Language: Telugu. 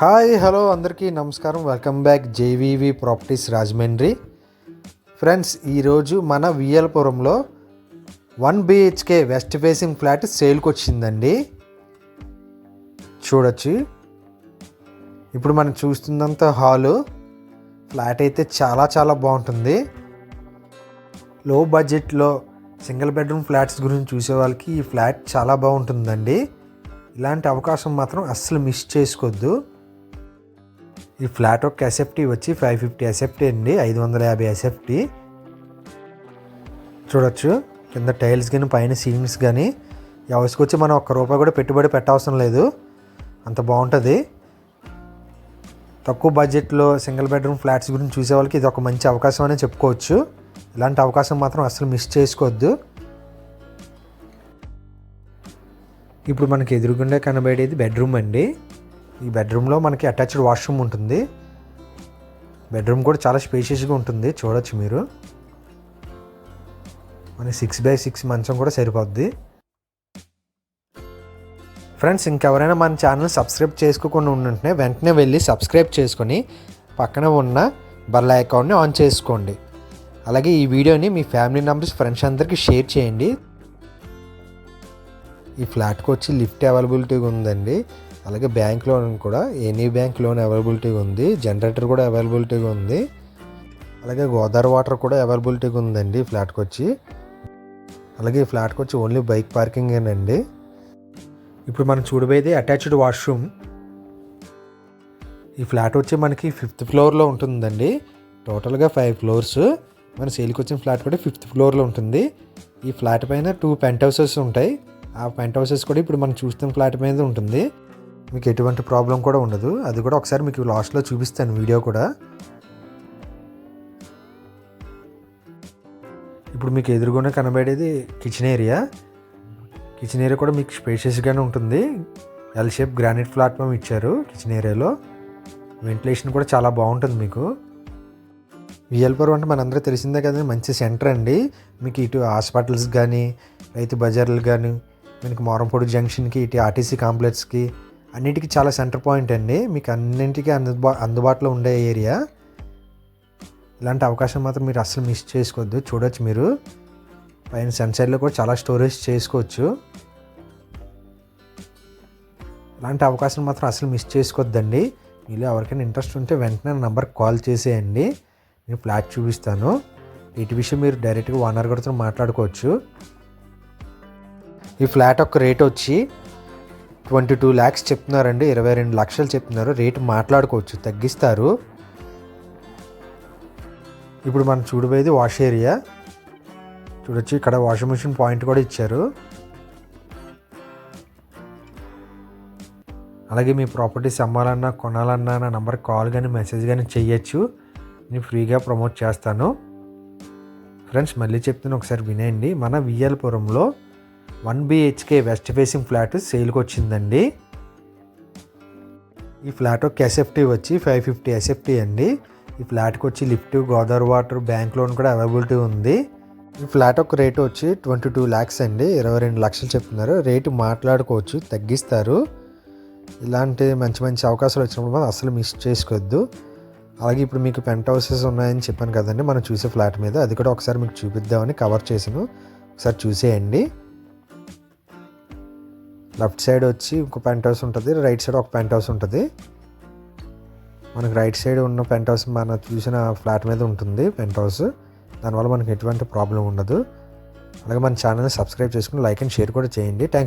హాయ్ హలో అందరికీ నమస్కారం. Welcome back JVV properties Rajahmundry. Friends ఈరోజు మన విఎల్పురంలో one BHK west facing flat సేల్కి వచ్చిందండి చూడొచ్చు. ఇప్పుడు మనం చూస్తున్నంత హాలు ఫ్లాట్ అయితే చాలా చాలా బాగుంటుంది. లో బడ్జెట్లో సింగిల్ బెడ్రూమ్ ఫ్లాట్స్ గురించి చూసే వాళ్ళకి ఈ ఫ్లాట్ చాలా బాగుంటుందండి. ఇలాంటి అవకాశం మాత్రం అస్సలు మిస్ చేసుకోవద్దు ఈ ఫ్లాట్ ఒక ఎస్ఎఫ్టీ వచ్చి ఫైవ్ ఫిఫ్టీ ఎస్ఎఫ్టీ అండి ఐదు వందల యాభై ఎస్ఎఫ్టీ చూడొచ్చు కింద టైల్స్ కానీ పైన సీలింగ్స్ కానీ ఎవరికి వచ్చి మనం ఒక్క రూపాయి కూడా పెట్టుబడి పెట్టవసరం లేదు. అంత బాగుంటుంది. తక్కువ బడ్జెట్లో సింగిల్ బెడ్రూమ్ ఫ్లాట్స్ గురించి చూసే వాళ్ళకి ఇది ఒక మంచి అవకాశం అనే చెప్పుకోవచ్చు. ఇలాంటి అవకాశం మాత్రం అసలు మిస్ చేసుకోవద్దు. ఇప్పుడు మనకి ఎదురుగుండా కనబడేది బెడ్రూమ్ అండి. ఈ బెడ్రూమ్లో మనకి అటాచ్డ్ వాష్రూమ్ ఉంటుంది. బెడ్రూమ్ కూడా చాలా స్పేషియస్గా ఉంటుంది చూడొచ్చు మీరు. మన సిక్స్ బై సిక్స్ మంచం కూడా సరిపోద్ది. ఫ్రెండ్స్ ఇంకెవరైనా మన ఛానల్ సబ్స్క్రైబ్ చేసుకోకుండా ఉంటుంటే వెంటనే వెళ్ళి సబ్స్క్రైబ్ చేసుకొని పక్కన ఉన్న బల్ల అకౌంట్ని ఆన్ చేసుకోండి. అలాగే ఈ వీడియోని మీ ఫ్యామిలీ మెంబర్స్ ఫ్రెండ్స్ అందరికీ షేర్ చేయండి. ఈ ఫ్లాట్కి వచ్చి లిఫ్ట్ అవైలబిలిటీగా ఉందండి. అలాగే బ్యాంక్ లోన్ కూడా ఎనీ బ్యాంక్ లోన్ అవైలబిలిటీగా ఉంది జనరేటర్ కూడా అవైలబిలిటీగా ఉంది. అలాగే గోదావరి వాటర్ కూడా అవైలబిలిటీగా ఉందండి ఈ ఫ్లాట్కి వచ్చి. అలాగే ఈ ఫ్లాట్కి వచ్చి ఓన్లీ బైక్ పార్కింగేనండి ఇప్పుడు మనం చూడబోయేది అటాచ్డ్ వాష్రూమ్ ఈ ఫ్లాట్ వచ్చి మనకి ఫిఫ్త్ ఫ్లోర్లో ఉంటుందండి. టోటల్గా ఫైవ్ ఫ్లోర్స్ మన సేల్కి వచ్చిన ఫ్లాట్ కూడా ఫిఫ్త్ ఫ్లోర్లో ఉంటుంది. ఈ ఫ్లాట్ పైన టూ పెంట్ హౌసెస్ ఉంటాయి. ఆ పెంట్ హౌసెస్ కూడా ఇప్పుడు మనం చూస్తున్న ఫ్లాట్ మీద ఉంటుంది. మీకు ఎటువంటి ప్రాబ్లం కూడా ఉండదు. అది కూడా ఒకసారి మీకు లాస్ట్లో చూపిస్తాను వీడియో కూడా. ఇప్పుడు మీకు ఎదురుగునే కనబడేది కిచెన్ ఏరియా. కిచెన్ ఏరియా కూడా మీకు స్పేషియస్గానే ఉంటుంది. ఎల్ షేప్ గ్రానైట్ ప్లాట్ఫామ్ ఇచ్చారు కిచెన్ ఏరియాలో. వెంటిలేషన్ కూడా చాలా బాగుంటుంది మీకు. విఎల్పురం అంటే మనందరూ తెలిసిందే కదా మంచి సెంటర్ అండి. మీకు ఇటు హాస్పిటల్స్ కానీ రైతు బజార్లు కానీ మనకి మోరంపూడి జంక్షన్కి ఇటు ఆర్టీసీ కాంప్లెక్స్కి అన్నిటికీ చాలా సెంటర్ పాయింట్ అండి. మీకు అన్నింటికీ అందుబా అందుబాటులో ఉండే ఏరియా. ఇలాంటి అవకాశం మాత్రం మీరు అస్సలు మిస్ చేసుకోవద్దు. చూడొచ్చు మీరు. పైన సన్సైడ్లో కూడా చాలా స్టోరేజ్ చేసుకోవచ్చు. ఇలాంటి అవకాశం మాత్రం అసలు మిస్ చేసుకోవద్దండి. మీలో ఎవరికైనా ఇంట్రెస్ట్ ఉంటే వెంటనే నెంబర్కి కాల్ చేసేయండి. నేను ఫ్లాట్ చూపిస్తాను. వీటి విషయం మీరు డైరెక్ట్గా ఓనర్ గారితో మాట్లాడుకోవచ్చు. ఈ ఫ్లాట్ యొక్క రేట్ వచ్చి ట్వంటీ టూ ల్యాక్స్ చెప్తున్నారండి ఇరవై రెండు లక్షలు చెప్తున్నారు. రేటు మాట్లాడుకోవచ్చు తగ్గిస్తారు. ఇప్పుడు మనం చూడబోయేది వాష్ ఏరియా. చూడొచ్చు ఇక్కడ వాషింగ్ మిషన్ పాయింట్ కూడా ఇచ్చారు. అలాగే మీ ప్రాపర్టీస్ అమ్మాలన్నా కొనాలన్నా నా నెంబర్ కాల్ కానీ మెసేజ్ కానీ చేయొచ్చు. నేను ఫ్రీగా ప్రమోట్ చేస్తాను. ఫ్రెండ్స్ మళ్ళీ చెప్తున్నా ఒకసారి వినేయండి మన విఎల్పురంలో one BHK west facing flat సేల్కి వచ్చిందండి ఈ ఫ్లాట్ ఒక ఎస్ఎఫ్టీ వచ్చి ఫైవ్ ఫిఫ్టీ ఎస్ఎఫ్టీ అండి. ఈ ఫ్లాట్కి వచ్చి lift Godavari water bank loan కూడా అవైలబిలిటీ ఉంది. ఈ ఫ్లాట్ ఒక రేటు వచ్చి ట్వంటీ టూ ల్యాక్స్ అండి. ఇరవై రెండు లక్షలు చెప్తున్నారు. రేటు మాట్లాడుకోవచ్చు తగ్గిస్తారు. ఇలాంటి మంచి మంచి అవకాశాలు వచ్చినప్పుడు మనం అసలు మిస్ చేసుకోవద్దు. అలాగే ఇప్పుడు మీకు పెంట్ హౌసెస్ ఉన్నాయని చెప్పాను కదండి. మనం చూసే ఫ్లాట్ మీద అది కూడా ఒకసారి మీకు చూపిద్దామని కవర్ చేసాను ఒకసారి చూసేయండి. లెఫ్ట్ సైడ్ వచ్చి ఇంకో పెంట్ హౌస్ ఉంటుంది రైట్ సైడ్ ఒక పెంట్ హౌస్ ఉంటుంది. మనకు రైట్ సైడ్ ఉన్న పెంట్ హౌస్ మన చూసిన ఫ్లాట్ మీద ఉంటుంది పెంట్ హౌస్. దానివల్ల మనకి ఎటువంటి ప్రాబ్లం ఉండదు. అలాగే మన ఛానల్ని సబ్స్క్రైబ్ చేసుకుని లైక్ అండ్ షేర్ కూడా చేయండి. థ్యాంక్